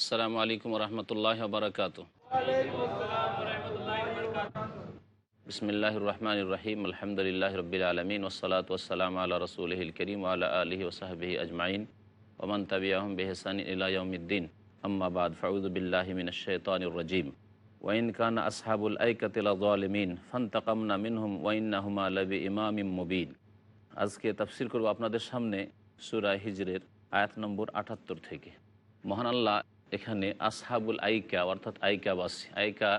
আসসালামু আলাইকুম রহমতুল্লাহ বারকাত বিসমিল্লাহ রহমান রহিম, আলহামদুলিল্লাহ রবিল আলমিন ওসলাত ওসালাম আল্লাহ রসুলহিল করিম আল্লাহ আলহি ওসাহবি আজমাইন। ওমান তাবিয়াহম বেহসান ইলাউদ্দিন আম্মাবাদ ফাউদুবিল্লাহমিন শৈতানুরজিম ওয়াইন কান আসহাবুল আইকাতিলমিন ফান্তাকামনা মিনহুম ওয়াইন্নাহুমা লবি ইমামিম মুবিন। আজকে তাফসির করব আপনাদের সামনে সুরা হিজরের আয়াত নম্বর আটাত্তর থেকে। মহান আল্লাহ এখানে আসহাবুল আইকা, অর্থাৎ আইকাবাসী। আইকা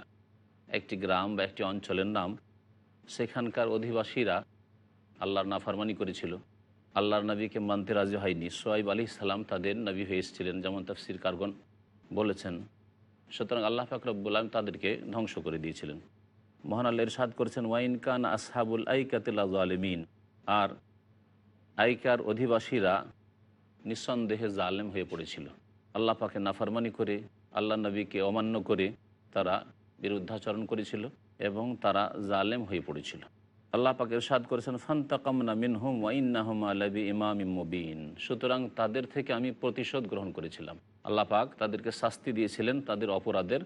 একটি গ্রাম বা একটি অঞ্চলের নাম। সেখানকার অধিবাসীরা আল্লাহর নাফারমানি করেছিল। আল্লাহর নবীকে মানতে রাজি হয়নি। সোয়াইব আলী সালাম তাদের নবী হয়ে এসেছিলেন, যেমন তাফসির কারগন বলেছেন। সুতরাং আল্লাহ ফাকরবুল আলম তাদেরকে ধ্বংস করে দিয়েছিলেন। মহান আল্লাহ ইরশাদ করেছেন ওয়াইন কান আসহাবুল আইকাতিল আলমিন আর আইকার অধিবাসীরা নিঃসন্দেহে জালেম হয়ে পড়েছিল। আল্লাহ পাকে নাফারমানি করে, আল্লাহ নবীকে অমান্য করে তারা বিরুদ্ধাচরণ করেছিল এবং তারা জালেম হয়ে পড়েছিল। আল্লাহ পাকে সাদ করেছেন, ফান্তাকামনা মিনহুম ওয়াইন্নাহুম আলবি ইমাম মুবিন। সুতরাং তাদের থেকে আমি প্রতিশোধ গ্রহণ করেছিলাম। আল্লাহ পাক তাদেরকে শাস্তি দিয়েছিলেন, তাদের অপরাধের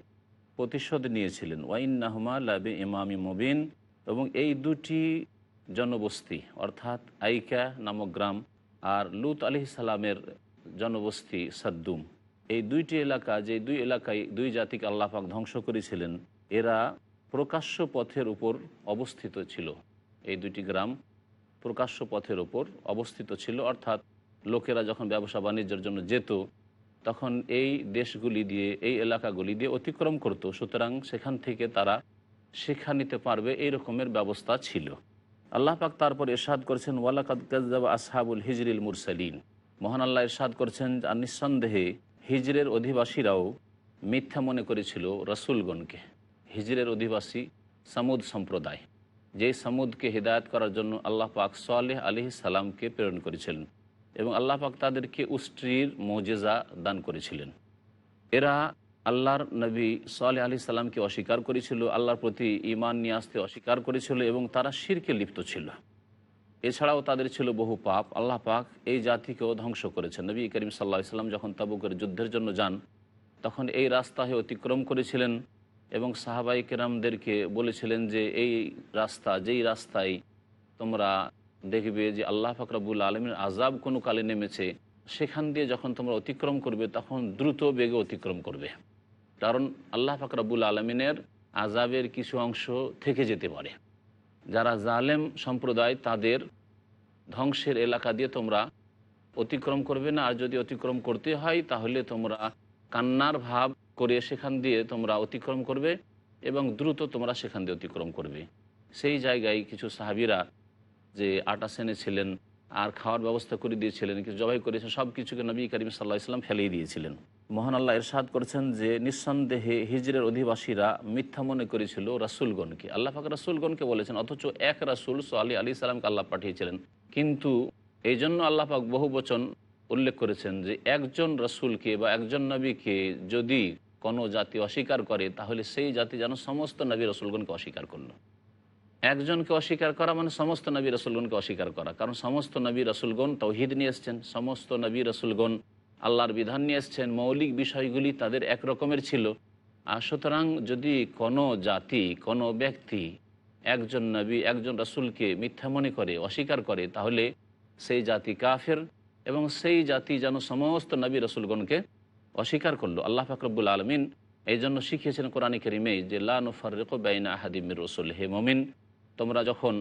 প্রতিশোধ নিয়েছিলেন। ওয়াইন্নাহুমা লাবি ইমামি মুবিন। এবং এই দুটি জনবস্তি, অর্থাৎ আইকা নামক গ্রাম আর লুত আলি সালামের জনবস্তি সাদ্দুম। এই দুইটি এলাকা যে দুই এলাকায় দুই জাতিকে আল্লাপাক ধ্বংস করেছিলেন, এরা প্রকাশ্য পথের উপর অবস্থিত ছিল। এই দুইটি গ্রাম প্রকাশ্য পথের উপর অবস্থিত ছিল। অর্থাৎ লোকেরা যখন ব্যবসা বাণিজ্যের জন্য যেত, তখন এই দেশগুলি দিয়ে, এই এলাকাগুলি দিয়ে অতিক্রম করত। সুতরাং সেখান থেকে তারা শিক্ষা নিতে পারবে, এই রকমের ব্যবস্থা ছিল। আল্লাহ পাক তারপর এরশাদ করেছেন, ওয়ালাকাদ আসহাবুল হিজরিল মুরসালিন। মহান আল্লাহ এরশাদ করেছেন আর নিঃসন্দেহে হিজরের অধিবাসীরাও মিথ্যা মনে করেছিল রসুলগণকে। হিজরের অধিবাসী সামুদ সম্প্রদায়, যে সামুদকে হিদায়ত করার জন্য আল্লাহ পাক সালেহ আলি সালামকে প্রেরণ করেছিলেন এবং আল্লাহ পাক তাদেরকে উষ্ট্রির মৌজেজা দান করেছিলেন। এরা আল্লাহর নবী সালেহ আলি সাল্লামকে অস্বীকার করেছিল, আল্লাহর প্রতি ইমান নিয়ে আসতে অস্বীকার করেছিল এবং তারা শিরকে লিপ্ত ছিল। এছাড়াও তাদের ছিল বহু পাপ। আল্লাহ পাক এই জাতিকেও ধ্বংস করেছেন। নবী করিম সাল্লাহ ইসলাম যখন তাবুকের যুদ্ধের জন্য যান, তখন এই রাস্তায় অতিক্রম করেছিলেন এবং সাহাবাই কেরামদেরকে বলেছিলেন যে, এই রাস্তা, যেই রাস্তায় তোমরা দেখবে যে আল্লাহ ফাকরাবুল আলমীর আজাব কোনো কালে নেমেছে, সেখান দিয়ে যখন তোমরা অতিক্রম করবে, তখন দ্রুত বেগে অতিক্রম করবে। কারণ আল্লাহ ফাকরাবুল আলমিনের আজাবের কিছু অংশ থেকে যেতে পারে। যারা জালেম সম্প্রদায়, তাদের ধ্বংসের এলাকা দিয়ে তোমরা অতিক্রম করবে না। আর যদি অতিক্রম করতে হয়, তাহলে তোমরা কান্নার ভাব করে সেখান দিয়ে তোমরা অতিক্রম করবে এবং দ্রুত তোমরা সেখান দিয়ে অতিক্রম করবে। সেই জায়গায় কিছু সাহাবিরা যে আটা সেনে ছিলেন, আর খাওয়ার ব্যবস্থা করে দিয়েছিলেন, কিছু জবাই করেছেন সব কিছুকে নবী করিম সাল্লাহ ইসলাম ফেলেই দিয়েছিলেন। মহান আল্লাহ এরশাদ করেছেন যে নিঃসন্দেহে হিজরের অধিবাসীরা মিথ্যা মনে করেছিল রাসুলগণকে। আল্লাহ ফাকর রাসুলগণকে বলেছেন, অথচ এক রাসুল সোয়ালি আলী সালামকে আল্লাহ পাঠিয়েছিলেন। কিন্তু এই জন্য আল্লাহ পাক বহু বচন উল্লেখ করেছেন যে একজন রসুলকে বা একজন নবীকে যদি কোনো জাতি অস্বীকার করে, তাহলে সেই জাতি যেন সমস্ত নবী রসুলগণকে অস্বীকার করল। একজনকে অস্বীকার করা মানে সমস্ত নবী রসুলগণকে অস্বীকার করা। কারণ সমস্ত নবী রসুলগণ তৌহিদ নিয়ে এসছেন, সমস্ত নবী রসুলগণ আল্লাহর বিধান নিয়ে এসছেন, মৌলিক বিষয়গুলি তাদের এক রকমের ছিল। আর সুতরাং যদি কোনো জাতি, কোনো ব্যক্তি একজন নবী, একজন রসুলকে মিথ্যা মনে করে, অস্বীকার করে, তাহলে সেই জাতি কাফের এবং সেই জাতি যেন সমস্ত নবী রসুলগণকে অস্বীকার করল। আল্লাহ ফাকরবুল আলমিন এই জন্য শিখিয়েছেন কোরআন করিমে যে লানুফারেক বাইনা আহাদিমির রসুল হে মমিন, তোমরা যখন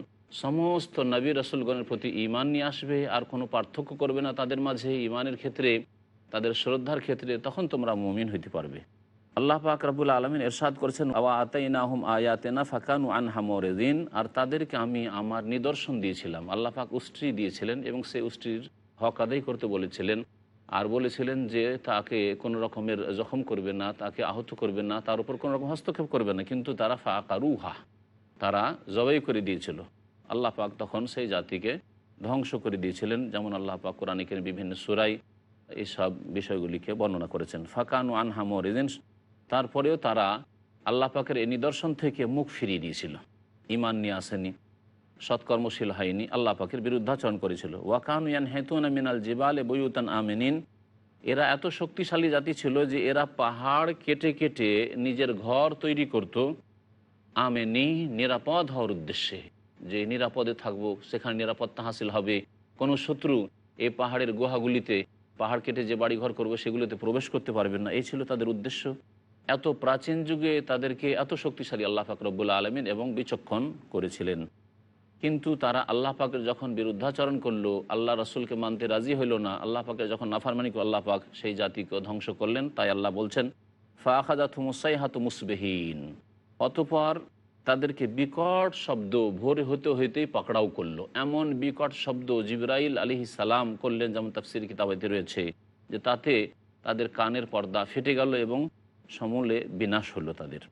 সমস্ত নবী রসুলগণের প্রতি ইমান নিয়ে আসবে, আর কোনো পার্থক্য করবে না তাদের মাঝে ইমানের ক্ষেত্রে তাদের শ্রদ্ধার ক্ষেত্রে তখন তোমরা মুমিন হইতে পারবে। আল্লাহ পাক রাবুল আলমিন এরশাদ করেছেন, আওয়া আতাইনা হুম আয়াতেনা ফাকানু আন হামরেদিন আর তাদেরকে আমি আমার নিদর্শন দিয়েছিলাম। আল্লাহ পাক উষ্ট্রি দিয়েছিলেন এবং সেই উষ্ট্রির হক আদায় করতে বলেছিলেন। আর বলেছিলেন যে, তাকে কোনো রকমের জখম করবে না, তাকে আহত করবে না, তার উপর কোনো রকম হস্তক্ষেপ করবে না, কিন্তু তারা ফাঁকারুহা, তারা জবাই করে দিয়েছিল। আল্লাহ পাক তখন সেই জাতিকে ধ্বংস করে দিয়েছিলেন, যেমন আল্লাহ পাক কোরআনিকের বিভিন্ন সুরাই এইসব বিষয়গুলিকে বর্ণনা করেছেন। ফাকানু আনহামর এদিন তারপরেও তারা আল্লাহ পাকের এই নিদর্শন থেকে মুখ ফিরিয়ে দিয়েছিল। ইমান নিয়ে আসেনি, সৎকর্মশীল হয়নি, আল্লাহ পাকের বিরুদ্ধাচরণ করেছিল। ওয়াকানু ইয়ান হেতুন মিনাল জিবালে বইউতান আমিনিন, এরা এত শক্তিশালী জাতি ছিল যে এরা পাহাড় কেটে কেটে নিজের ঘর তৈরি করত। আমেনি নিরাপদ হওয়ার উদ্দেশ্যে, যে নিরাপদে থাকব, সেখানে নিরাপত্তা হাসিল হবে। কোনো শত্রু এই পাহাড়ের গুহাগুলিতে পাহাড় কেটে যে বাড়িঘর করবে সেগুলোতে প্রবেশ করতে পারবেন না। এই ছিল তাদের উদ্দেশ্য। এত প্রাচীন যুগে তাদেরকে এত শক্তিশালী আল্লাহ ফাকরবুল্লা আলমিন এবং বিচক্ষণ করেছিলেন। কিন্তু তারা আল্লাহ পাকের যখন বিরুদ্ধাচরণ করল, আল্লাহ রসুলকে মানতে রাজি হইল না, আল্লাহ পাকের যখন নাফারমানি করল আল্লাহ পাক সেই জাতিকে ধ্বংস করলেন, তাই আল্লাহ বলছেন ফাখাদা থুমুসাই হাত মুসবেহীন। অতপর তাদেরকে বিকট শব্দ, ভোরে হতে হইতেই পাকড়াও করল। এমন বিকট শব্দ জিবরাইল আলী সালাম করলেন যেমন তাফসির কিতাবাইতে রয়েছে, যে তাতে তাদের কানের পর্দা ফেটে গেল এবং সমূলে বিনাশ হলো তাদের।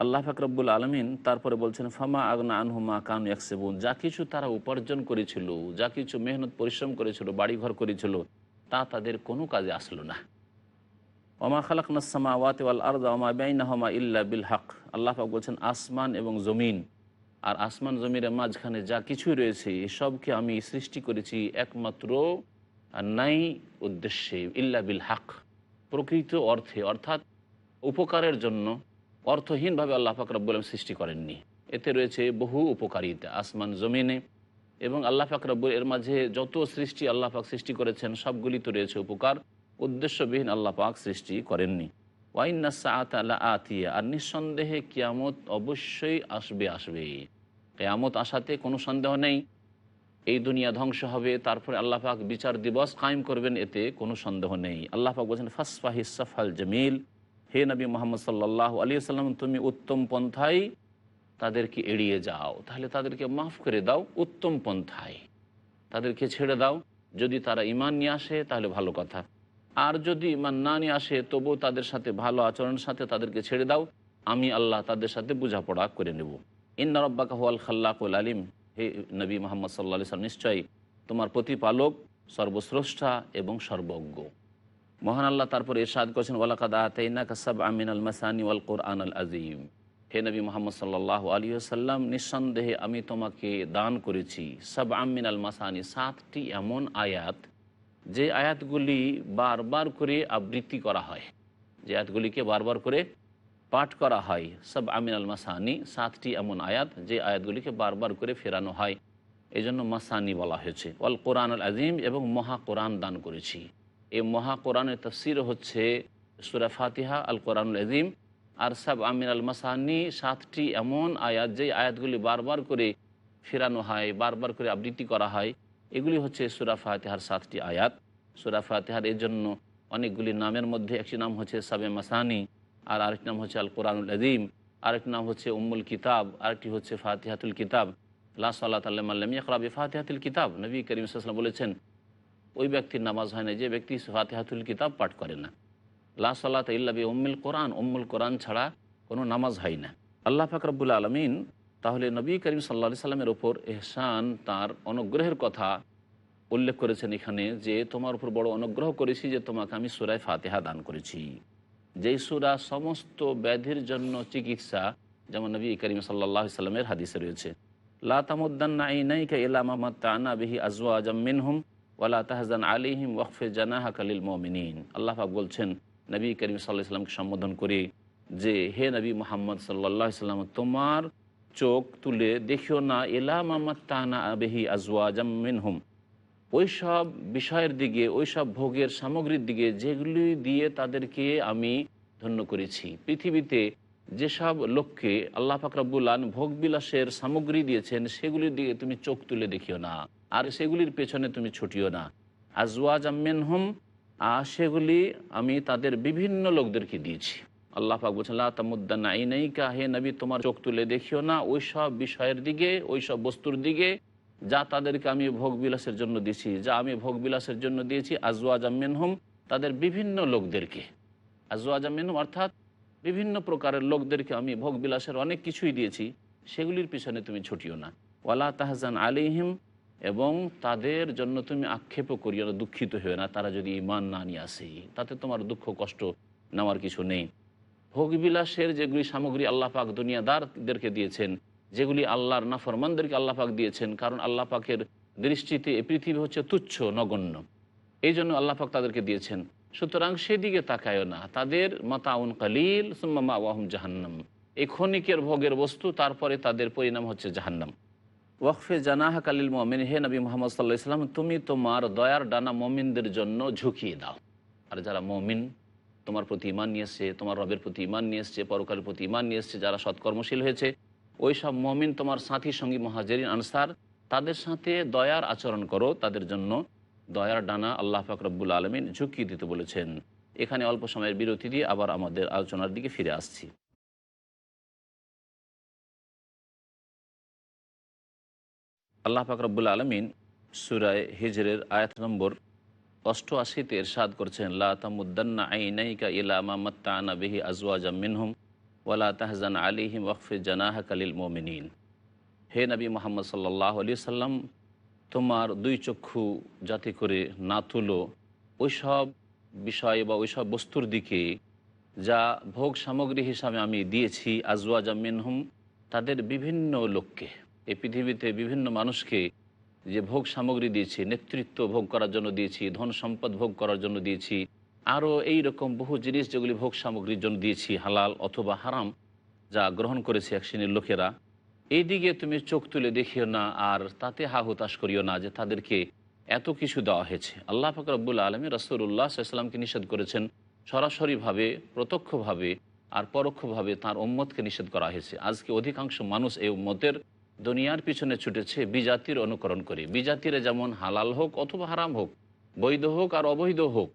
আল্লাহ ফাকরবুল আলমিন তারপরে বলছেন, ফামা আগনা আনহুমা কান একসেবুন যা কিছু তারা উপার্জন করেছিল, যা কিছু মেহনত, পরিশ্রম করেছিল, বাড়িঘর করেছিল, তা তাদের কোনো কাজে আসলো না। ওমা খালাক নাসামা ওয়াতে ওয়াল আরদা, ওমা বেইনাহমা ইল্লা বিল হক। আল্লাহ পাক বলছেন, আসমান এবং জমিন আর আসমান জমিনের মাঝখানে যা কিছুই রয়েছে এসবকে আমি সৃষ্টি করেছি একমাত্র নাই উদ্দেশ্যে, ইল্লা বিল হক। প্রকৃত অর্থে, অর্থাৎ উপকারের জন্য অর্থহীনভাবে আল্লাহ পাক রব্বুল সৃষ্টি করেননি। এতে রয়েছে বহু উপকারিতা, আসমান, জমিনে এবং আল্লাহ পাক রব্বুল, এর মাঝে যত সৃষ্টি আল্লাহ পাক সৃষ্টি করেছেন সবগুলি তো রয়েছে উপকার। উদ্দেশ্যবিহীন আল্লাহ পাক সৃষ্টি করেননি। ওয়াইন্না সাআত আল্লাহ আতিয়া আর নিঃসন্দেহে কিয়ামত অবশ্যই আসবে আসবে। কেয়ামত আসাতে কোনো সন্দেহ নেই। এই দুনিয়া ধ্বংস হবে, তারপরে আল্লাহ পাক বিচার দিবস কায়েম করবেন, এতে কোনো সন্দেহ নেই। আল্লাহ পাক বলছেন, ফাসফাহি সফাল জমিল। হে নবী মোহাম্মদ সাল্লাহ আলী সাল্লাম তুমি উত্তম পন্থায় তাদেরকে এড়িয়ে যাও। তাহলে তাদেরকে মাফ করে দাও, উত্তম পন্থায়। তাদেরকে ছেড়ে দাও। যদি তারা ইমান নিয়ে আসে, তাহলে ভালো কথা। আর যদি ইমান না আসে, তবুও তাদের সাথে ভালো আচরণের সাথে তাদেরকে ছেড়ে দাও। আমি আল্লাহ তাদের সাথে বোঝাপড়া করে নেব। ইন্না রব্বাকা হুয়াল খাল্লাকুল আলিম। হে নবী মোহাম্মদ সাল্লা সাল্লাম নিশ্চয়ই তোমার প্রতিপালক সর্বশ্রেষ্ঠা এবং সর্বজ্ঞ। মহান আল্লাহ তারপরে এরশাদ করেছেন, ওয়ালাকাদ আতাইনা কাসাব আমিন আল মাসানি ওয়াল কোরআন আল আজিম হে নবী মোহাম্মদ সাল্লাহ আলী সাল্লাম নিঃসন্দেহে আমি তোমাকে দান করেছি। সব আমিন আল মাসানি, সাতটি এমন আয়াত যে আয়াতগুলি বারবার করে আবৃত্তি করা হয়, যে আয়াতগুলিকে বারবার করে পাঠ করা হয় সব আমিন আল মাসানি, সাতটি এমন আয়াত যে আয়াতগুলিকে বারবার করে ফেরানো হয়। এই জন্য মাসানি বলা হয়েছে। অল কোরআন আল আজিম এবং মহা কোরআন দান করেছি। এই মহা কোরআনের তফসির হচ্ছে সুরা ফাতিহা, আল কোরআনুল আজিম আর সাব আমিন আল মাসানি, সাতটি এমন আয়াত যে আয়াতগুলি বারবার করে ফেরানো হয়, বারবার করে আবৃত্তি করা হয়। এগুলি হচ্ছে সুরা ফাতিহার সাতটি আয়াত। সুরা ফাতিহার এর জন্য অনেকগুলি নামের মধ্যে একটি নাম হচ্ছে সাবে মাসানি, আর আরেকটি নাম হচ্ছে আল কোরআনুল আজিম আরেকটি নাম হচ্ছে উম্মুল কিতাব, আরেকটি হচ্ছে ফাতিহাতুল কিতাব। লা সাল্লাহ আল্লাহ আল্লাম ইয়াকরাবি ফাতিহাতুল কিতাব। নবী করিম সাল্লাম বলেছেন, ওই ব্যক্তির নামাজ হয় না, যে ব্যক্তি ফাতেহাতুল কিতাব পাঠ করে না। লা সাল্লাত ইল্লাবি উম্মুল কোরআন উম্মুল কোরআন ছাড়া কোনো নামাজ হয় না। আল্লাহ ফাকরাবুল আলমিন তাহলে নবী করিম সাল্লা সাল্লামের ওপর এহসান তার অনুগ্রহের কথা উল্লেখ করেছেন এখানে যে তোমার উপর বড় অনুগ্রহ করেছি যে তোমাকে আমি সুরায় ফাতেহা দান করেছি। যেই সুরা সমস্ত ব্যাধির জন্য চিকিৎসা, যেমন নবী করিম সাল্লাহ সাল্লামের হাদিসে রয়েছে। লা তামুদ্দান্না ইনাইকা ইলামা মাত্তানা বিহি আজওয়া মিনহুম ওয়ালা তাহজান আলিহিম ওয়কফে জানাহা কালিল মমিনিন। আল্লাহ বলছেন, নবী করিম সাল্লাহ সাল্লামকে সম্বোধন করে যে, হে নবী মোহাম্মদ সাল্লাহ সাল্লাম, তোমার চোখ তুলে দেখিও না, এলা মাম্মাদ তাহনা আবেহি আজওয়া জামিন হুম ওই সব বিষয়ের দিকে ওই সব ভোগের সামগ্রীর দিকে, যেগুলি দিয়ে তাদেরকে আমি ধন্য করেছি। পৃথিবীতে যেসব লোককে আল্লাহ ফাকরাবুল্লান ভোগবিলাসের সামগ্রী দিয়েছেন সেগুলির দিকে তুমি চোখ তুলে দেখিও না, আর সেগুলির পেছনে তুমি ছুটিও না। আজওয়াজ আম্মেন হুম আর সেগুলি আমি তাদের বিভিন্ন লোকদেরকে দিয়েছি। আল্লাহ পাক বলছেন তামুদ্দান আইনাইকা, হে নবী, তোমার চোখ তুলে দেখিও না। ওই সব বিষয়ের দিকে, ওই সব বস্তুর দিকে, যা তাদেরকে আমি ভোগ বিলাসের জন্য দিয়েছি, যা আমি ভোগ বিলাসের জন্য দিয়েছি, আজওয়াজ আম্মেন হুম তাদের বিভিন্ন লোকদেরকে। আজওয়াজ আম্মেন হুম অর্থাৎ বিভিন্ন প্রকারের লোকদেরকে আমি ভোগ বিলাসের অনেক কিছুই দিয়েছি, সেগুলির পিছনে তুমি ছুটিও না। ওয়ালা তাহজান আলিহিম এবং তাদের জন্য তুমি আক্ষেপও করিও না, দুঃখিত হয়ে না। তারা যদি ইমান না নিয়ে আসে, তাতে তোমার দুঃখ কষ্ট নেওয়ার কিছু নেই। ভোগবিলাসের যেগুলি সামগ্রী আল্লাহ পাক দুনিয়াদারদেরকে দিয়েছেন, যেগুলি আল্লাহর নাফরমানদেরকে আল্লাহ পাক দিয়েছেন, কারণ আল্লাহ পাকের দৃষ্টিতে এ পৃথিবী হচ্ছে তুচ্ছ, নগণ্য। এই জন্য আল্লাহ পাক তাদেরকে দিয়েছেন। সুতরাং সেদিকে তাকায় না। তাদের মাতাউন কালিল, সুম্মা ওয়াহম জাহান্নাম। এই ক্ষণিকের ভোগের বস্তু, তারপরে তাদের পরিণাম হচ্ছে জাহান্নাম। ওয়াকফে জানাহা কালিল মমিন হে নবী মোহাম্মদ সাল্লাহ ইসলাম তুমি তোমার দয়ার ডানা মমিনদের জন্য ঝুঁকিয়ে দাও। আর যারা মমিন তোমার প্রতি ইমান নিয়ে এসছে, তোমার রবের প্রতি ইমান নিয়ে এসছে, পরকালের প্রতি ইমান নিয়ে এসছে, যারা সৎকর্মশীল হয়েছে। ওই সব মমিন তোমার সাথী সঙ্গী মহাজেরিন, আনসার, তাদের সাথে দয়ার আচরণ করো, তাদের জন্য দয়ার ডানা আল্লাহ ফাকরবুল আলমিন ঝুঁকিয়ে দিতে বলেছেন। এখানে অল্প সময়ের বিরতি দিয়ে আবার আমাদের আলোচনার দিকে ফিরে আসছি। আল্লাহ ফাকরবুল আলমিন সুরায় হিজরের আয়াত নম্বর অষ্টআশিতে এরশাদ করছেন, লা তামুদ্দান্না আইনাইকা ইলামা মাত্তানা বিহি আজওয়াজা মিনহুম ওয়ালা তাহজান আলিহিম ওয়কফে জানাহা কালিল মোমিনিন। হে নবী মোহাম্মদ সাল্লাহ আলি সাল্লাম তোমার দুই চক্ষু যাতে করে না তুলো ওইসব বিষয় বা ওইসব বস্তুর দিকে যা ভোগ সামগ্রী হিসাবে আমি দিয়েছি আজওয়াজা মিনহুম, তাদের বিভিন্ন লোককে, এই পৃথিবীতে বিভিন্ন মানুষকে যে ভোগ সামগ্রী দিয়েছি, নেতৃত্ব ভোগ করার জন্য দিয়েছি, ধন সম্পদ ভোগ করার জন্য দিয়েছি, আরও এই রকম বহু জিনিস যেগুলি ভোগ সামগ্রীর জন্য দিয়েছি, হালাল অথবা হারাম, যা গ্রহণ করেছে এক শ্রেণির লোকেরা। এই দিকে তুমি চোখ তুলে দেখিও না আর তাতে হা হতাশ করিও না যে তাদেরকে এত কিছু দেওয়া হয়েছে। আল্লাহ ফাকরাবুল আলমী রসুল্লাহ সাল্লামকে নিষেধ করেছেন সরাসরিভাবে প্রত্যক্ষভাবে আর পরোক্ষভাবে তার উম্মতকে নিষেধ করা হয়েছে। আজকে অধিকাংশ মানুষ এই উম্মতের দুনিয়ার পিছনে ছুটেছে বিজাতির অনুকরণ করে। বিজাতিরা যেমন হালাল হোক অথবা হারাম হোক, বৈধ হোক আর অবৈধ হোক,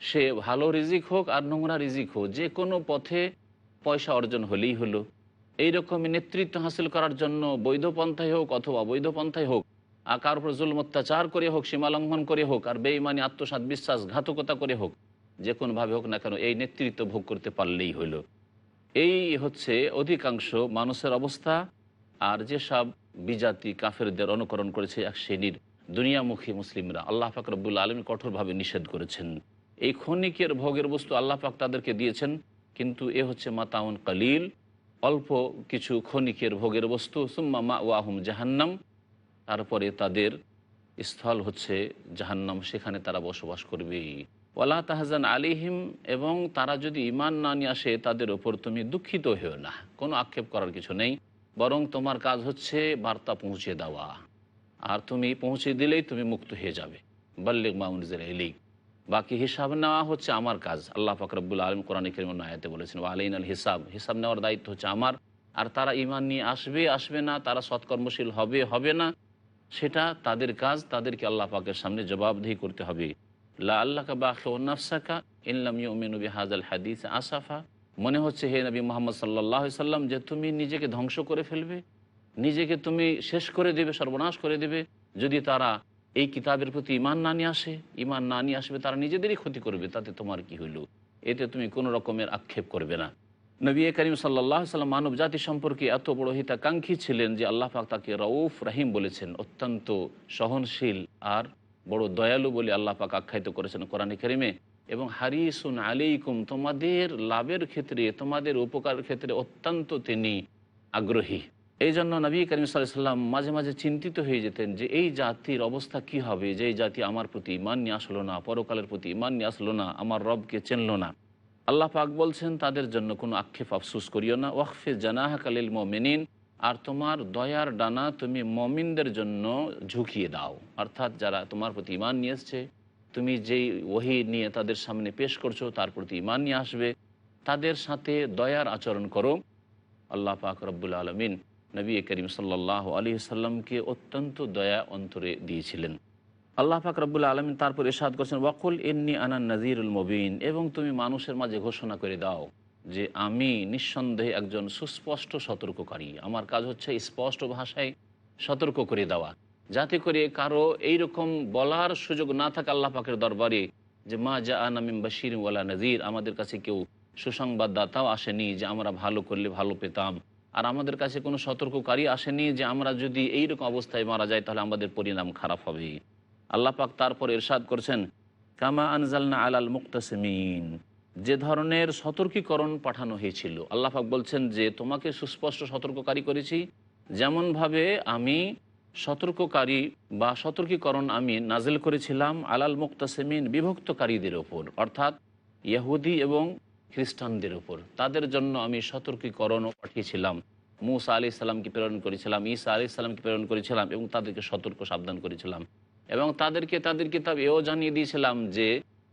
সে ভালো রিজিক হোক আর নোংরা রিজিক হোক, যে কোনো পথে পয়সা অর্জন হলেই হলো। এইরকমই নেতৃত্ব হাসিল করার জন্য বৈধ পন্থায় হোক অথবা অবৈধ পন্থায় হোক আর কার উপর জুল অত্যাচার করে হোক সীমালঙ্ঘন করে হোক আর বেইমানি আত্মসাত বিশ্বাস ঘাতকতা করে হোক, যে কোনোভাবে হোক না কেন এই নেতৃত্ব ভোগ করতে পারলেই হলো। এই হচ্ছে অধিকাংশ মানুষের অবস্থা। আর যেসব বিজাতি কাফেরদের অনুকরণ করেছে এক শ্রেণির দুনিয়ামুখী মুসলিমরা, আল্লাহ পাক রব্বুল আলম কঠোরভাবে নিষেধ করেছেন। এই ক্ষণিকের ভোগের বস্তু আল্লাহ পাক তাদেরকে দিয়েছেন, কিন্তু এ হচ্ছে মাতাউন কালিল। অল্প কিছু ক্ষণিকের ভোগের বস্তু, সুম্মা মা ওয়াহুম জাহান্নাম। তারপরে তাদের স্থল হচ্ছে জাহান্নাম, সেখানে তারা বসবাস করবে। ওয়ালা তাহাজান আলিহিম এবং তারা যদি ইমান না নিয়ে আসে, তাদের ওপর তুমি দুঃখিত হয়েও না। কোনো আক্ষেপ করার কিছু নেই। বরং তোমার কাজ হচ্ছে বার্তা পৌঁছে দেওয়া। আর তুমি পৌঁছে দিলেই তুমি মুক্ত হয়ে যাবে। বাল্লিক মাউনজের এলিক বাকি হিসাব নেওয়া হচ্ছে আমার কাজ। আল্লাহ ফাকরবুল আলম কোরআন করিম আয়াতে বলেছেন আলাইন আল হিসাব। হিসাব নেওয়ার দায়িত্ব হচ্ছে আমার। আর তারা ইমান নিয়ে আসবে আসবে না, তারা সৎকর্মশীল হবে হবে না, সেটা তাদের কাজ, তাদেরকে আল্লাহ পাকের সামনে জবাবদিহি করতে হবে। লা আল্লাহ বাফসাকা ইনলাম ইউমিনবী হাজাল হাদিস আসাফা। মনে হচ্ছে হে নবী মোহাম্মদ সাল্লাহ সাল্লাম, যে তুমি নিজেকে ধ্বংস করে ফেলবে, নিজেকে তুমি শেষ করে দেবে, সর্বনাশ করে দেবে। যদি তারা এই কিতাবের প্রতি ইমান না নিয়ে আসে ইমান না নিয়ে আসবে, তারা নিজেদেরই ক্ষতি করবে, তাতে তোমার কি হইল? এতে তুমি কোনো রকমের আক্ষেপ করবে না। নবী করিম সাল্লাহ সাল্লাম মানব জাতি সম্পর্কে এত বড় হিতাকাঙ্ক্ষী ছিলেন যে আল্লাহ পাক তাকে রউফ রাহিম বলেছেন, অত্যন্ত সহনশীল আর বড় দয়ালু বলে আল্লাহ পাক আখ্যায়িত করেছেন কোরআন করিমে। এবং হারিসুন আলাইকুম, তোমাদের লাভের ক্ষেত্রে, তোমাদের উপকার ক্ষেত্রে অত্যন্ত তিনি আগ্রহী। এই জন্য নবী করিম সাল্লাম মাঝে মাঝে চিন্তিত হয়ে যেতেন যে এই জাতির অবস্থা কি হবে, যে এই জাতি আমার প্রতি ইমান নিয়ে আসলো না, পরকালের প্রতি ইমান নিয়ে আসলো না, আমার রবকে চেনল না। আল্লাহ পাক বলছেন, তাদের জন্য কোনো আক্ষেপ আফসুস করিও না। ওয়াকফে জানাহা কালিল মমিনিন, আর তোমার দয়ার ডানা তুমি মমিনদের জন্য ঝুঁকিয়ে দাও। অর্থাৎ যারা তোমার প্রতি ইমান নিয়ে এসছে তুমি যেই ওহি নিয়ে তাদের সামনে পেশ করছ, তার প্রতি ইমান নিয়ে আসবে। তাদের সাথে দয়ার আচরণ করো। আল্লাহ পাক রব্বুল আলমিন নবী করিম সাল্লাহ আলী সাল্লামকে অত্যন্ত দয়া অন্তরে দিয়েছিলেন। আল্লাহ পাক রব্বুল আলমিন তারপর এসাদ করছেন, ওয়াকুল এন্নি আনান নাজিরুল মবিন এবং তুমি মানুষের মাঝে ঘোষণা করে দাও যে আমি নিঃসন্দেহে একজন সুস্পষ্ট সতর্ককারী। আমার কাজ হচ্ছে স্পষ্ট ভাষায় সতর্ক করে দেওয়া। যাতে করে কারও এইরকম বলার সুযোগ না থাকে আল্লাহ পাকের দরবারে যে, মা জা আনামিম বাশির ওয়ালা নজির আমাদের কাছে কেউ সুসংবাদদাতাও আসেনি যে, আমরা ভালো করলে ভালো পেতাম। আর আমাদের কাছে কোনো সতর্ককারী আসেনি যে, আমরা যদি এইরকম অবস্থায় মারা যাই, তাহলে আমাদের পরিণাম খারাপ হবে। আল্লাহ পাক তারপর এরশাদ করছেন, কামা আনজালনা আলাল মুক্তাসমিন। যে ধরনের সতর্কীকরণ পাঠানো হয়েছিল। আল্লাহ পাক বলছেন যে, তোমাকে সুস্পষ্ট সতর্ককারী করেছি। যেমনভাবে আমি সতর্ককারী বা সতর্কীকরণ আমি নাজেল করেছিলাম আলাল মুক্তাসেমিন বিভক্তকারীদের ওপর, অর্থাৎ ইহুদি এবং খ্রিস্টানদের ওপর। তাদের জন্য আমি সতর্কীকরণও পাঠিয়েছিলাম। মুসা আলি সাল্লামকে প্রেরণ করেছিলাম, ঈসা আলি সাল্লামকে প্রেরণ করেছিলাম এবং তাদেরকে সতর্ক সাবধান করেছিলাম। এবং তাদেরকে, তাদের কিতাব এও জানিয়ে দিয়েছিলাম যে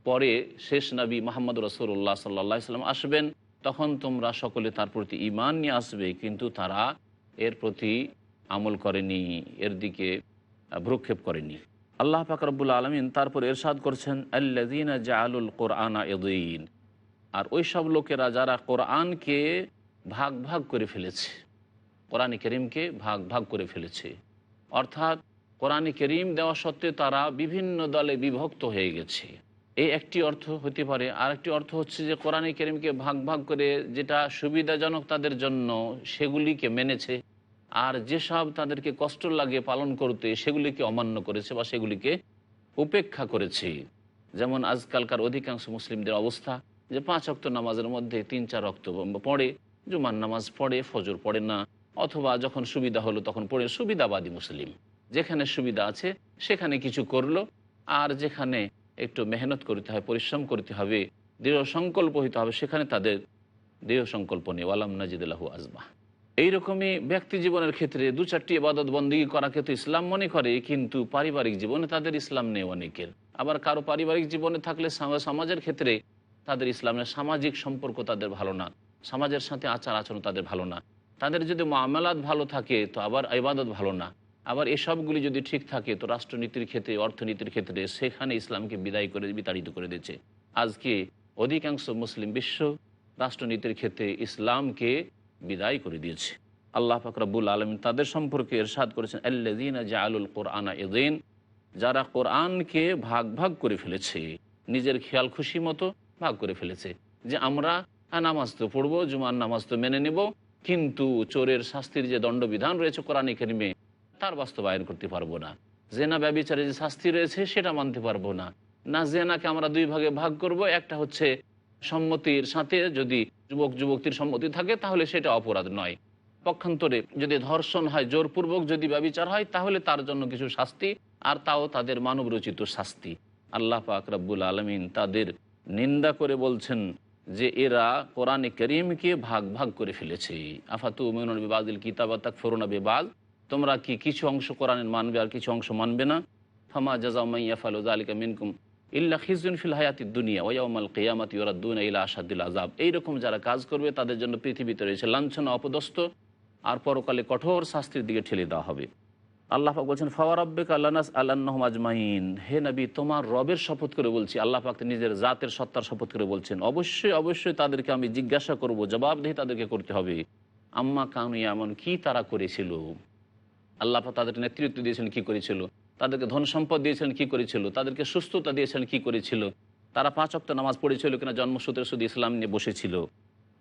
পরে শেষ নবী মোহাম্মদ রসুল্লাহ সাল্লা সাল্লাম আসবেন, তখন তোমরা সকলে তার প্রতি ইমান নিয়ে আসবে, কিন্তু তারা এর প্রতি আমল করেনি, এর দিকে ভ্রুক্ষেপ করেনি। আল্লাহ ফাকরবুল আলমিন তারপর এরশাদ করছেন আল্লাদিন জাআলুল কোরআনা এদিন আর ওই সব লোকেরা যারা কোরআনকে ভাগ ভাগ করে ফেলেছে, কোরআন করিমকে ভাগ ভাগ করে ফেলেছে, অর্থাৎ কোরআন করিম দেওয়া সত্ত্বে তারা বিভিন্ন দলে বিভক্ত হয়ে গেছে। এই একটি অর্থ হতে পারে আর একটি অর্থ হচ্ছে যে কোরআন করিমকে ভাগ ভাগ করে যেটা সুবিধাজনক তাদের জন্য সেগুলিকে মেনেছে। আর যেসব তাদেরকে কষ্ট লাগে পালন করতে, সেগুলিকে অমান্য করেছে বা সেগুলিকে উপেক্ষা করেছে। যেমন আজকালকার অধিকাংশ মুসলিমদের অবস্থা যে পাঁচ অক্ত নামাজের মধ্যে তিন, চার অক্ত পড়ে, জুমার নামাজ পড়ে, ফজর পড়ে না, অথবা যখন সুবিধা হলো তখন পড়ে। সুবিধাবাদী মুসলিম। যেখানে সুবিধা আছে, সেখানে কিছু করল, আর যেখানে একটু মেহনত করতে হয়, পরিশ্রম করতে হবে, দৃঢ় সংকল্প হইতে হবে, সেখানে তাদের দৃঢ় সংকল্প নেই। ওয়ালাম নাজিদুল্লাহু আজবা এইরকমই ব্যক্তি জীবনের ক্ষেত্রে দু চারটি এবাদত বন্দী করাকে তো ইসলাম মনে করে, কিন্তু পারিবারিক জীবনে তাদের ইসলাম নেই অনেকের। আবার কারও পারিবারিক জীবনে থাকলে সমাজের ক্ষেত্রে তাদের ইসলামের সামাজিক সম্পর্ক তাদের ভালো না। সমাজের সাথে আচার আচরণ তাদের ভালো না। তাদের যদি মামলাত ভালো থাকে, তো আবার ইবাদত ভালো না। আবার এসবগুলি যদি ঠিক থাকে, তো রাষ্ট্রনীতির ক্ষেত্রে, অর্থনীতির ক্ষেত্রে সেখানে ইসলামকে বিদায় করে, বিতাড়িত করে দিচ্ছে আজকে অধিকাংশ মুসলিম বিশ্ব রাষ্ট্রনীতির ক্ষেত্রে ইসলামকে বিদায় করে দিয়েছে। আল্লাহ ফাকরাবুল আলম তাদের সম্পর্কে এরশাদ করেছেন আল্লাদিন জাআলুল কোরআনা এদিন যারা কোরআনকে ভাগ ভাগ করে ফেলেছে, নিজের খেয়াল খুশি মতো ভাগ করে ফেলেছে, যে আমরা নামাজ তো পড়ব, জুমার নামাজ তো মেনে নেব, কিন্তু চোরের শাস্তির যে দণ্ডবিধান রয়েছে কোরআনে কেরিমে, তার বাস্তবায়ন করতে পারব না। জেনা ব্যবচারে যে শাস্তি রয়েছে, সেটা মানতে পারব না। না জেনাকে আমরা দুই ভাগে ভাগ করব, একটা হচ্ছে সম্মতির সাথে যদি যুবক যুবক্তির সম্মতি থাকে, তাহলে সেটা অপরাধ নয়। পক্ষান্তরে যদি ধর্ষণ হয়, জোরপূর্বক যদি ব্যবচার হয়, তাহলে তার জন্য কিছু শাস্তি, আর তাও তাদের মানব রচিত শাস্তি। আল্লাহ পাক রব্বুল আলমিন তাদের নিন্দা করে বলছেন যে, এরা কোরআনে করিমকে ভাগ ভাগ করে ফেলেছে। আফাতু মিনুল বিবাদিল কিতাব তাক ফরুনা বিবাদ। তোমরা কি কিছু অংশ কোরআনের মানবে আর কিছু অংশ মানবে না? ফামা জাজামাইয়া ফালুজ আলিকা মিনকুম। ইল্লা খিজুন ফিল হায়াতি দুনিয়া ওয়াউমাল কেয়ামাত ইউরাদ্দুন ইলা আসাদুল আজাব এইরকম যারা কাজ করবে, তাদের জন্য পৃথিবীতে রয়েছে লাঞ্ছনা, অপদস্থ আর পরকালে কঠোর শাস্তির দিকে ঠেলে দেওয়া হবে। আল্লাহ পাক বলছেন ফাওয়ার আব্বেক আল্লাহ আল্লাহ আজমাইন। হে নবী, তোমার রবের শপথ করে বলছি, আল্লাহ পাক নিজের জাতের সত্তার শপথ করে বলছেন, অবশ্যই অবশ্যই তাদেরকে আমি জিজ্ঞাসা করব, জবাবদেহি তাদেরকে করতে হবে। আম্মা কানু, এমন কি তারা করেছিল? আল্লাহ পাক তাদের নেতৃত্ব দিয়েছেন, কি করেছিল? তাদেরকে ধন সম্পদ দিয়েছিলেন, কি করেছিল? তাদেরকে সুস্থতা দিয়েছেন কি করেছিল? তারা পাঁচ অক্ত নামাজ পড়েছিল কিনা জন্মসূত্রে শুধু ইসলাম নিয়ে বসেছিল।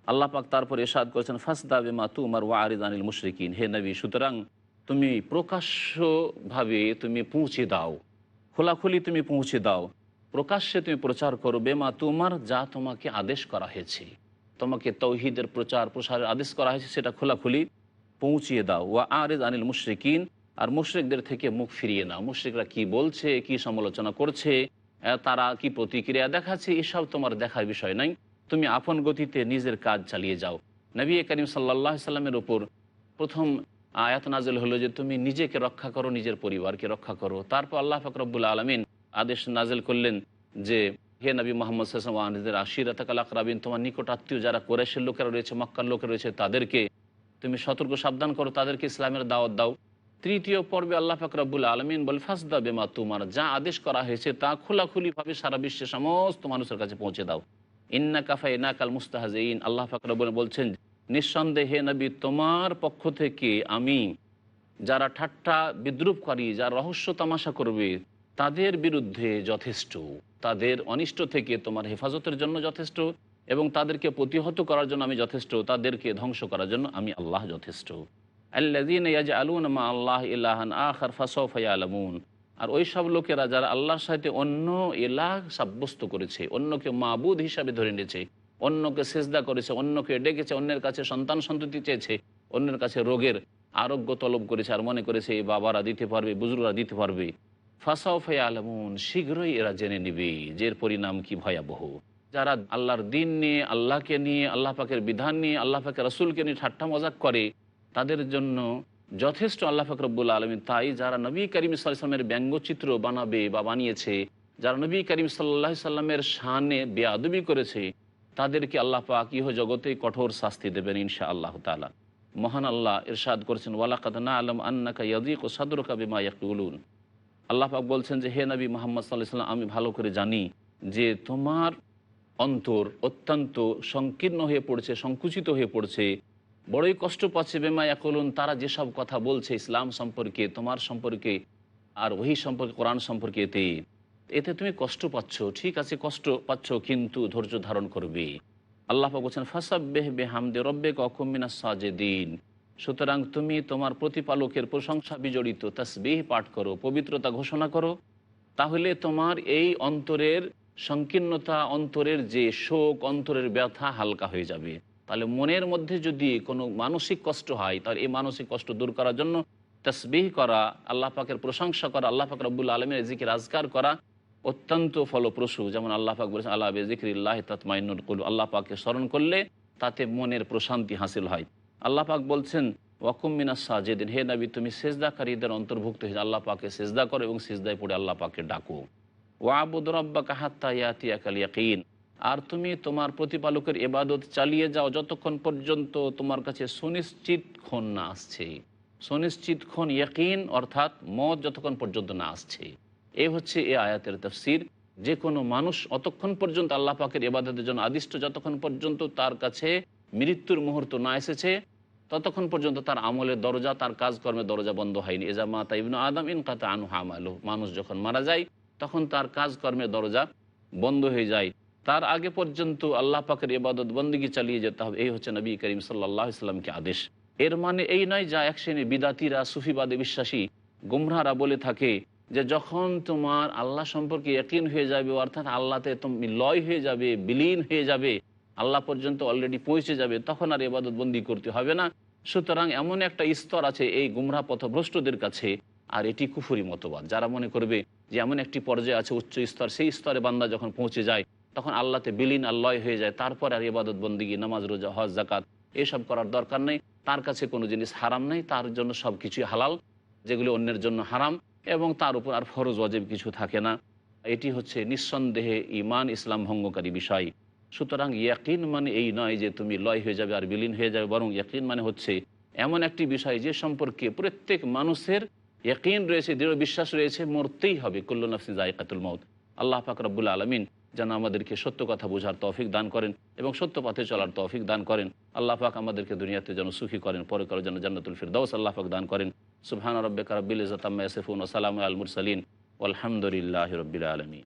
আল্লাহ পাক তারপর এসাদ করেছেন ফাসদাবে মা তুমার ওয়া আরিদানিল মুশরিকিন। হে নবী, সুতরাং তুমি প্রকাশ্যভাবে তুমি পৌঁছে দাও। খোলাখুলি তুমি পৌঁছে দাও। প্রকাশ্যে তুমি প্রচার করো। বেমা তোমার, যা তোমাকে আদেশ করা হয়েছে। তোমাকে তৌহিদের প্রচার প্রসারের আদেশ করা হয়েছে, সেটা খোলাখুলি পৌঁছিয়ে দাও। ওয়া আরেজ আনিল মুশরিকিন। আর মুশ্রিকদের থেকে মুখ ফিরিয়ে নাও। মুশ্রিকরা কি বলছে, কি সমালোচনা করছে তারা কি প্রতিক্রিয়া দেখাচ্ছে, এসব তোমার দেখার বিষয় নাই তুমি আপন গতিতে নিজের কাজ চালিয়ে যাও। নবী করিম সাল্লাহ সাল্লামের ওপর প্রথম আয়াত নাজল হলো যে, তুমি নিজেকে রক্ষা করো, নিজের পরিবারকে রক্ষা করো। তারপর আল্লাহ ফকরবুল আলমিন আদেশ নাজেল করলেন যে, হে নবী মোহাম্মদ সাল্লামের আশিরাত আলাকরাবিন তোমার নিকট আত্মীয় যারা কোরেশের লোকেরা রয়েছে, মক্কার লোকেরা রয়েছে, তাদেরকে তুমি সতর্ক সাবধান করো, তাদেরকে ইসলামের দাওয়াত দাও। তৃতীয় পর্বে আল্লাহ ফাকরাবুল আলমিন বল ফাসদা বেমা তোমার যা আদেশ করা হয়েছে তা খোলাখুলিভাবে সারা বিশ্বের সমস্ত মানুষের কাছে পৌঁছে দাও। ইন্না কাফা ইনা কাল মুস্তাহাজইন আল্লাহ ফাকরাবুল বলছেন, নিঃসন্দেহে নবী, তোমার পক্ষ থেকে আমি যারা ঠাট্টা বিদ্রুপকারী যারা রহস্য তামাশা করবে, তাদের বিরুদ্ধে যথেষ্ট। তাদের অনিষ্ট থেকে তোমার হেফাজতের জন্য যথেষ্ট এবং তাদেরকে প্রতিহত করার জন্য আমি যথেষ্ট। তাদেরকে ধ্বংস করার জন্য আমি আল্লাহ যথেষ্ট। আলুন মা আল্লাহ আর ওই সব লোকেরা যারা আল্লাহর সাথে অন্য এলাহ সাব্যস্ত করেছে, অন্যকে মাবুদ হিসাবে ধরে নিয়েছে, অন্যকে সেজদা করেছে, অন্যকে ডেকেছে, অন্যের কাছে সন্তান সন্ততি চেয়েছে, অন্যের কাছে রোগের আরোগ্য তলব করেছে আর মনে করেছে, এই বাবারা দিতে পারবে বুজুর্গরা দিতে পারবে। ফাসাউফে আলমুন শীঘ্রই এরা জেনে নিবে যে পরিণাম কি ভয়াবহ। যারা আল্লাহর দিন নিয়ে, আল্লাহকে নিয়ে, আল্লাহ পাকের বিধান নিয়ে, আল্লাহ পাকের রসুলকে নিয়ে ঠাট্টা মজাক করে তাদের জন্য যথেষ্ট আল্লাহ ফাকরবুল্লা আলমিন তাই যারা নবী করিম সাল্লামের ব্যঙ্গচিত্র বানাবে বা বানিয়েছে, যারা নবী করিম সাল্লাহ সাল্লামের শানে বেয়াদবি করেছে, তাদেরকে আল্লাহ পাক ইহ জগতে কঠোর শাস্তি দেবেন ইনশা আল্লাহ তালা মহান আল্লাহ ইরশাদ করেছেন, ওয়ালাকাদ না আলম আন্নাকা ইয়াদিক ও সাদরকা বিমা ইয়াকুলুন। আল্লাহ পাক বলছেন যে, হে নবী মোহাম্মদ সাল্লাহ সাল্লাম, আমি ভালো করে জানি যে তোমার অন্তর অত্যন্ত সংকীর্ণ হয়ে পড়ছে, সংকুচিত হয়ে পড়ছে বড়ই কষ্ট পাচ্ছে বেমা ইয়াকুলুন। তারা যেসব কথা বলছে, ইসলাম সম্পর্কে, তোমার সম্পর্কে, আর ওহি সম্পর্কে, কোরআন সম্পর্কে, এতে এতে তুমি কষ্ট পাচ্ছ। ঠিক আছে, কষ্ট পাচ্ছ, কিন্তু ধৈর্য ধারণ করবে। আল্লাহ বলছেন, ফাসাব্বেহ বেহামদে রব্বে কমিনা সাজেদিন। সুতরাং তুমি তোমার প্রতিপালকের প্রশংসা বিজড়িত, তসবিহ পাঠ করো, পবিত্রতা ঘোষণা করো। তাহলে তোমার এই অন্তরের সংকীর্ণতা, অন্তরের যে শোক, অন্তরের ব্যথা হালকা হয়ে যাবে। তাহলে মনের মধ্যে যদি কোনো মানসিক কষ্ট হয়, তাহলে এই মানসিক কষ্ট দূর করার জন্য তসবিহ করা, আল্লাহ পাকের প্রশংসা করা, আল্লাহ পাক রব্বুল আলমের জিকির আজকার করা অত্যন্ত ফলপ্রসূ। যেমন আল্লাহ পাক বলেছেন আল্লাহ বেজিক্রিল্লাহ তাতমাইনুল কুল। আল্লাহ পাককে স্মরণ করলে তাতে মনের প্রশান্তি হাসিল হয়। আল্লাহ পাক বলছেন ওয়াকুমিনা সাজেদিন। হে নবী, তুমি সেজদাকারীদের অন্তর্ভুক্ত হয়ে আল্লাহ পাকে সেজদা করো এবং সেজদায় পড়ে আল্লাহ পাকে ডাকো। ওয়াবুদ রব্বা কাহাত্তা ইয়াতিয়াকাল ইয়াকিন। আর তুমি তোমার প্রতিপালকের এবাদত চালিয়ে যাও যতক্ষণ পর্যন্ত তোমার কাছে সুনিশ্চিত ক্ষণ না আসছে। সুনিশ্চিত ক্ষণ ইয়াকিন, অর্থাৎ মত যতক্ষণ পর্যন্ত না আসছে। এ হচ্ছে এ আয়াতের তফসির। যে কোনো মানুষ অতক্ষণ পর্যন্ত আল্লাহ পাকের এবাদতের জন্য আদিষ্ট যতক্ষণ পর্যন্ত তার কাছে মৃত্যুর মুহূর্ত না এসেছে, ততক্ষণ পর্যন্ত তার আমলের দরজা, তার কাজকর্মের দরজা বন্ধ হয়নি। এজা মাতা ইবনু আদম ইন কাতা আনু হামালু মানুষ যখন মারা যায়, তখন তার কাজকর্মের দরজা বন্ধ হয়ে যায়। তার আগে পর্যন্ত আল্লাহ পাকের ইবাদত বন্দিগি চালিয়ে যেতে হবে। এই হচ্ছে নবী করিম সাল্লাহ ইসলামকে আদেশ। এর মানে এই নয় যা এক শ্রেণি বিদাতিরা, সুফিবাদে বিশ্বাসী গুমরারা বলে থাকে যে যখন তোমার আল্লাহ সম্পর্কে একইন হয়ে যাবে, অর্থাৎ আল্লাহতে তুমি লয় হয়ে যাবে, বিলীন হয়ে যাবে, আল্লাহ পর্যন্ত অলরেডি পৌঁছে যাবে, তখন আর এবাদত বন্দি করতে হবে না। সুতরাং এমন একটা স্তর আছে এই গুমরা পথভ্রষ্টদের কাছে, আর এটি কুফুরি মতবাদ। যারা মনে করবে যে এমন একটি পর্যায়ে আছে, উচ্চ স্তর, সেই স্তরে বান্দা যখন পৌঁছে যায় তখন আল্লাহতে বিলীন আল্লাহ হয়ে যায়। তারপর আর ইবাদত, বন্দিগি, নামাজ, রোজা, হজ জাকাত এসব করার দরকার নেই। তার কাছে কোনো জিনিস হারাম নেই। তার জন্য সব কিছুই হালাল, যেগুলি অন্যের জন্য হারাম এবং তার উপর আর ফরজ অজেব কিছু থাকে না। এটি হচ্ছে নিঃসন্দেহে ইমান ইসলাম ভঙ্গকারী বিষয়। সুতরাং ইয়াকিন মানে এই নয় যে তুমি লয় হয়ে যাবে আর বিলীন হয়ে যাবে। বরং ইয়াকিন মানে হচ্ছে এমন একটি বিষয় যে সম্পর্কে প্রত্যেক মানুষের ইয়াকিন রয়েছে, দৃঢ় বিশ্বাস রয়েছে, মরতেই হবে। নফসি জায়কাতুল মৌত আল্লাহ পাক রব্বুল আলমিন যেন আমাদেরকে সত্য কথা বোঝার তৌফিক দান করেন এবং সত্য পথে চলার তৌফিক দান করেন। আল্লাহ পাক আমাদেরকে দুনিয়াতে যেন সুখী করেন, পরে কারও যেন জান্নাতুল ফিরদাউস আল্লাহ পাক দান করেন। সুবহান রব্বে কারবিল ইজ্জাতি আম্মা ইয়াসিফুন ওয়া সালামু আল মুরসালিন। আলহামদুলিল্লাহি রাব্বিল আলামিন।